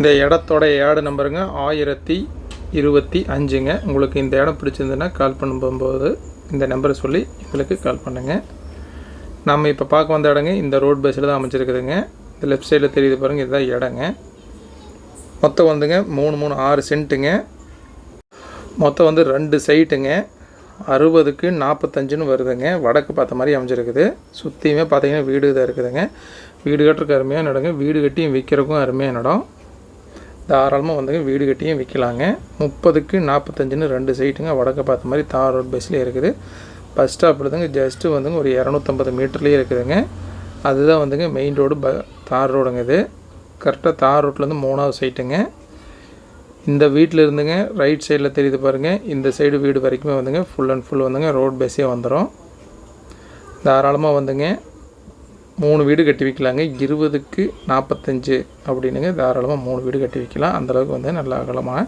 இந்த இடத்தோட ஏடு நம்பருங்க ஆயிரத்தி இருபத்தி அஞ்சுங்க. உங்களுக்கு இந்த இடம் பிடிச்சிருந்துன்னா கால் பண்ணும்போது இந்த நம்பரை சொல்லி எங்களுக்கு கால் பண்ணுங்கள் நம்ம இப்போ பார்க்க வந்த இடங்க இந்த ரோட் பஸ்ஸில் தான் அமைச்சிருக்குதுங்க இந்த லெஃப்ட் சைடில் தெரியுது பாருங்கள் இதுதான் இடங்க. மொத்தம் வந்துங்க மூணு மூணு ஆறு சென்ட்டுங்க. மொத்தம் வந்து ரெண்டு சைட்டுங்க அறுபதுக்கு நாற்பத்தஞ்சுன்னு வருதுங்க. வடக்கு பார்த்த மாதிரி அமைஞ்சிருக்குது. சுற்றியுமே பார்த்தீங்கன்னா வீடு தான் இருக்குதுங்க. வீடு கட்டுறதுக்கு அருமையான இடங்க. வீடு கட்டியும் விற்கிறதுக்கும் அருமையான இடம். தாராளமாக வந்துங்க வீடு கட்டியும் விற்கலாங்க முப்பதுக்கு நாற்பத்தஞ்சுன்னு ரெண்டு சைட்டுங்க. வடக்க பார்த்த மாதிரி தார் ரோட் பஸ்லேயே இருக்குது. பஸ் ஸ்டாப்லேருந்துங்க ஜஸ்ட்டு வந்துங்க ஒரு இரநூத்தம்பது மீட்டர்லேயே இருக்குதுங்க. அதுதான் வந்துங்க மெயின் ரோடு ப தார் ரோடுங்க இது. கரெக்டாக தார் ரோட்லேருந்து மூணாவது சைட்டுங்க. இந்த வீட்டில் இருந்துங்க ரைட் சைடில் தெரியுது பாருங்கள் இந்த சைடு வீடு வரைக்குமே வந்துங்க ஃபுல் அண்ட் ஃபுல் வந்துங்க ரோட் பேஸே வந்துடும் தாராளமாக வந்துங்க. மூணு வீடு கட்டி வைக்கலாங்க. இருபதுக்கு நாற்பத்தஞ்சு அப்படின்னுங்க. தாராளமாக மூணு வீடு கட்டி வைக்கலாம். அந்தளவுக்கு வந்து நல்ல அகலமாக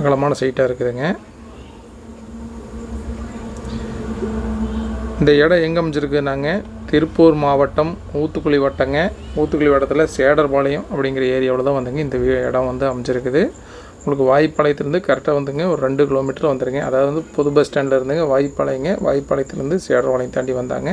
அகலமான சைட்டாக இருக்குதுங்க. இந்த இடம் எங்கே அமைஞ்சிருக்குனாங்க திருப்பூர் மாவட்டம் ஊத்துக்குழி வட்டங்க. ஊத்துக்குழி வட்டத்தில் சேடர்பாளையம் அப்படிங்கிற ஏரியாவில் தான் வந்துங்க இந்த இடம் வந்து அமைஞ்சிருக்குது. உங்களுக்கு வாய்ப்பாளையத்துலேருந்து கரெக்டாக வந்துங்க ஒரு ரெண்டு கிலோமீட்டர் வந்துருங்க. அதாவது வந்து புது பஸ் ஸ்டாண்டில் இருந்துங்க வாய்ப்பாளையங்க. வாய்ப்பாளையத்துலேருந்து சேடர்பாளையம் தாண்டி வந்தாங்க.